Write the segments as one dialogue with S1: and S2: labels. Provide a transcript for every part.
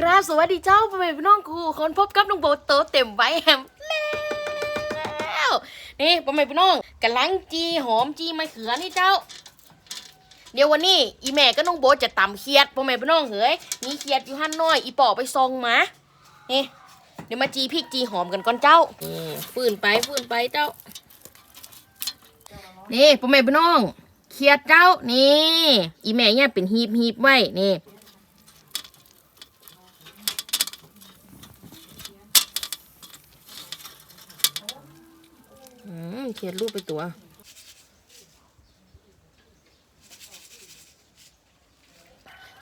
S1: กราบสวัสดีเจ้าพ่อแม่พี่น้องครูคนพบกับน้องโบโตเต็มไว้แฮมแล้วนี่พ่อแม่พี่น้องกำลังจีหอมจีมะเขือนี่เจ้า เดี๋ยววันนี้อีแม่ก็น้องโบจะตำเขียดพ่อแม่พี่น้องเฮ้ยมีเขียดอยู่หั่นน้อยอีปอไปซองมานี่เดี๋ยวมาจีพริกจีหอมกันก่อนเจ้านี่ฟืนไปฟืนไปเจ้า นี่พ่อแม่พี่น้องเขียดเจ้านี่ อีแม่เนี่ยเป็นฮีบฮีบไว้นี่ เขียนรูปไปตัว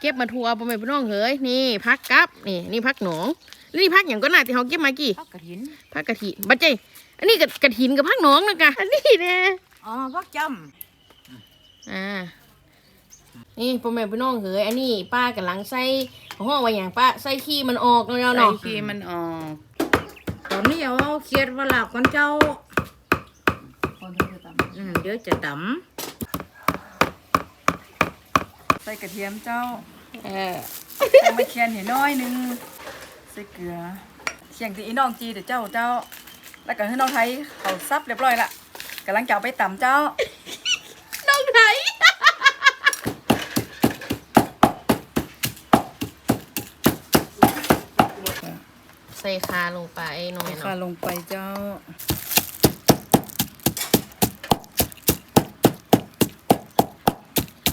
S1: เก็บมาทัวร์พ่อแม่พี่น้องเฮ้ยนี่พักกับนี่นี่พักหนองแล้วนี่พักอย่างก็น่าที่เขาเก็บมากี่
S2: พักกระถิน
S1: พักกะทิบัจเจอันนี้กับกระถินกับพักหนองนะกะอันนี้นะ
S2: อ๋อพักจ
S1: อ่านี่พ่อแม่พี่น้องเฮ้ยอันนี้ป้ากำลังใส่ห้องไว้อย่างป้าใส่ขี้มันออกแล้วำ
S2: ใส่
S1: เนาะ
S2: ขี้มันออกตอนนี้เอาเคียดว่าหลักคนเจ้าอืม เดี๋ยวจะตำใส่กระเทียมเจ้า
S1: เออ
S2: ใส่มะเขือเห็นน้อยหนึงใส่เกลือเชียงที่อีน้องจีเดี๋ยวเจ้าเจ้า แล้วก็ให้น้องไทยเขาซับเรียบร้อยละกำลังจะเอาไปตำเจ้า
S1: น้องไทยใส่คาลงไปหน่อย
S2: ค่ะ
S1: เนาะ
S2: ลงไปเจ้า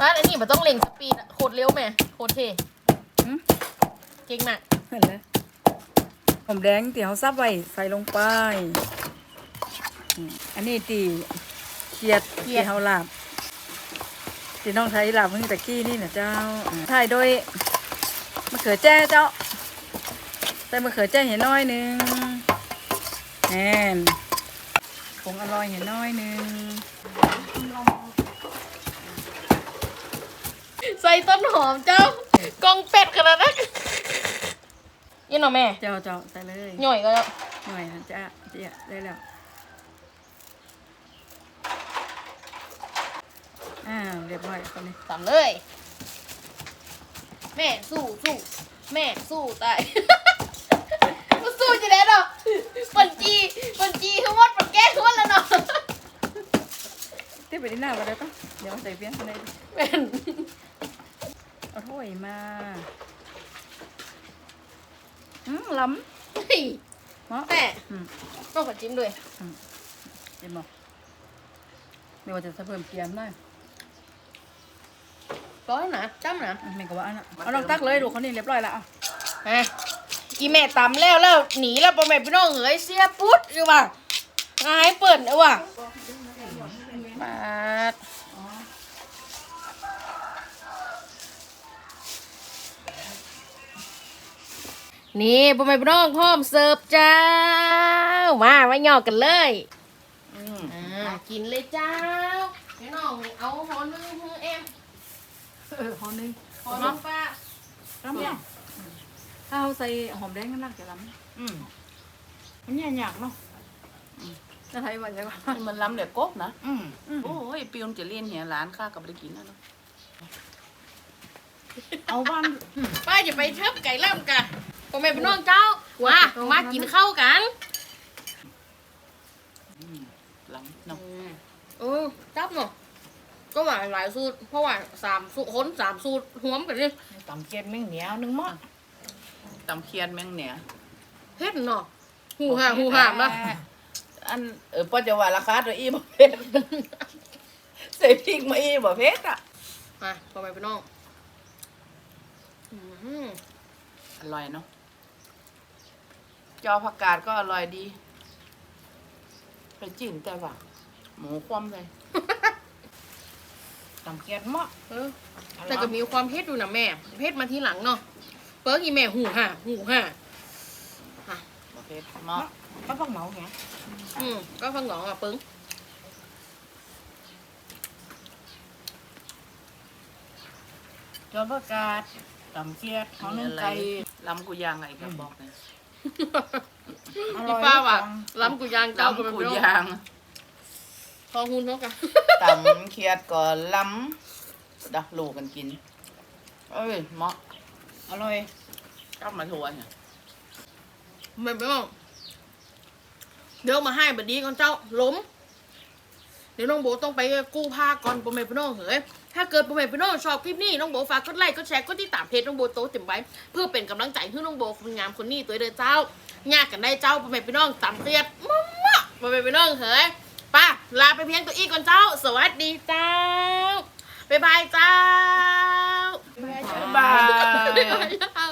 S1: ร้านอันนี้มันต้องเร่งสปีดอะโคตรเร็วแม่โคตรเท่
S2: หืม
S1: เก่งมาก
S2: เห็นแล้วหอมแดงที่เขาซับไว้ใส่ลงไปอืมอันนี้ตีเขียดที่เขาลาบที่น้องไทยลาบมือตะกี้นี่นะเจ้าอ่าถ่ายโดยมะเขือแจ้เจ้าใส่มะเขือแจ้เห็นน้อยหนึงแน่นผงอร่อยเห็นน้อยหนึง
S1: ใส่ต้นหอมเจ้ากองเป็ดขนาดนั้นยี่หน่อแม่
S2: เจ้าเจ้าใส่เลย
S1: หน่อยก็แล้ว
S2: หน่อยนะจ้าเจียได้แล้วอ่าเรียบร้อยคนนี้
S1: ตามเลย แม่สู้สู้แม่สู้ตายมันสู้จะได้เนาะปันจีปันจีคือวัดปันแก้คือวัดแล้วเนาะ
S2: ที่ไปที่หน้าไปแล้วก็เดี๋ยวใส่เพี้ยนคนนี้
S1: แม่น
S2: เอาถ้วยมาอืมล้
S1: เฮ้ยำ
S2: เนาะ
S1: แม่
S2: อืม
S1: ต้องขอจิ้มด้วย
S2: เดี๋ยวบอกไม่ว่าจะเพิ่มเกียมได้
S1: ร้อยนะจ้ำนะ
S2: อืมแม่ก็ว่าอันน่ะเอาลองตักเลยดูคนนี้เรียบร้อยแล้วอะ
S1: อะอีแม่ตำแล้วแล้วหนีแล้วพ่อแม่พี่น้องเอ๋ยเสียปุ๊ดอยู่ว่ะหายเปิดเอาว่ะบาด นี่พ่อแม่พี่น้องพร้อมเสิร์ฟเจ้ามาไว้หยอกกันเลย
S2: อืม
S1: อ่ากินเลยเจ้าพี่น้องเอาหอนึงเฮือเอ็ม
S2: เออหอมหนึง
S1: หอนึงป้า
S2: ล้ำยังถ้าเอาใส่หอมแดงก็น่าจะล้ำอืมมันแย่ยากเนาะอืมจะไทยว่าไงวะ
S3: มันล้ำเหลือกกนะ
S2: อืมอืม
S3: โอ้ยปิวจะเลียนเหียร้านข้ากับไปกินนะเนาะ
S2: เอาบ้าน
S1: ป้าจะไปเทิบไก่ล่ำกัน พ่อแม่พี่น้องเจ้าว่ามากินข้าวกัน
S3: ล้ำเนาะ
S1: เออจับเนาะก็ว่าหลายสูตร เพราะว่าสามสูตรคนสามสูตรหวมกันนี่
S2: ตำเก็บแม่งเหนียวหนึ่งหม้อ
S3: ตำเคียนแมงเหนีย
S1: เฮ็ดเนาะหูห่าหูห่ามนะ
S3: อันเออป้าจะว่าราคาตัวอีบ่เพ็ดใส่พริกมาอีบ่เพ็ดอะ
S1: มาพ่อแม่พี่น้องอืม
S3: อร่อยเนาะ จอผักกาดก็อร่อยดี ไปจิ้นแต่ว่าหมูคว่ำเลย
S2: ตำเก็บหม้อ
S1: เออแต่ก็มีความเผ็ดอยู่นะแม่เผ็ดมาทีหลังเนาะเปิ้งอีแม่หูห่าหูห่า
S3: บ่เพ็ดเนาะ
S2: ก็ต้องเหมาไง
S1: อืมก็ฟังหนองอะเปิ้ง
S2: จอประกาศตำเกียดของ
S3: มี
S2: นึ่ง
S3: อะไร
S2: ไก่
S3: ล้ำกูยางไงก็บอกเลย
S2: อ
S1: พี่
S2: ร่อย
S1: ป้าว่ะล้ำกุยางเจ้าก็
S3: ล้ำ
S1: เป็น
S3: กู
S1: พี่น้อง
S3: ยาง
S1: พอหุ่นเนาะกัน
S3: ตำเคียดก็ล้ำดักลูกกันกิน เอ้ยเหมาะ
S2: อร่อย
S3: กลับมาทัวร์เนี่ย
S1: ไม่ไม่ต้องเดี๋ยวมาให้บัดดีก่อนเจ้าล้ม เดี๋ยวน้องโบต้องไปกู้ผ้าก่อนโปรเมพี่น้องเฮ้ยถ้าเกิดโปรเมพี่น้องชอบคลิปนี้น้องโบฝากกดไลค์กดแชร์กดติดตามเพจน้องโบโตะเต็มไว้เพื่อเป็นกำลังใจให้น้องโบคนงามคนนี้ตัวเด้อเจ้ายากกันได้เจ้าโปรเมพี่น้องตามเตียดมั่วโปรเมพี่น้องเฮ้ยป้าลาไปเพียงตัวอีกก่อนเจ้า สวัสดีเจ้าบ๊ายบายเจ้า
S3: บ๊ายบาย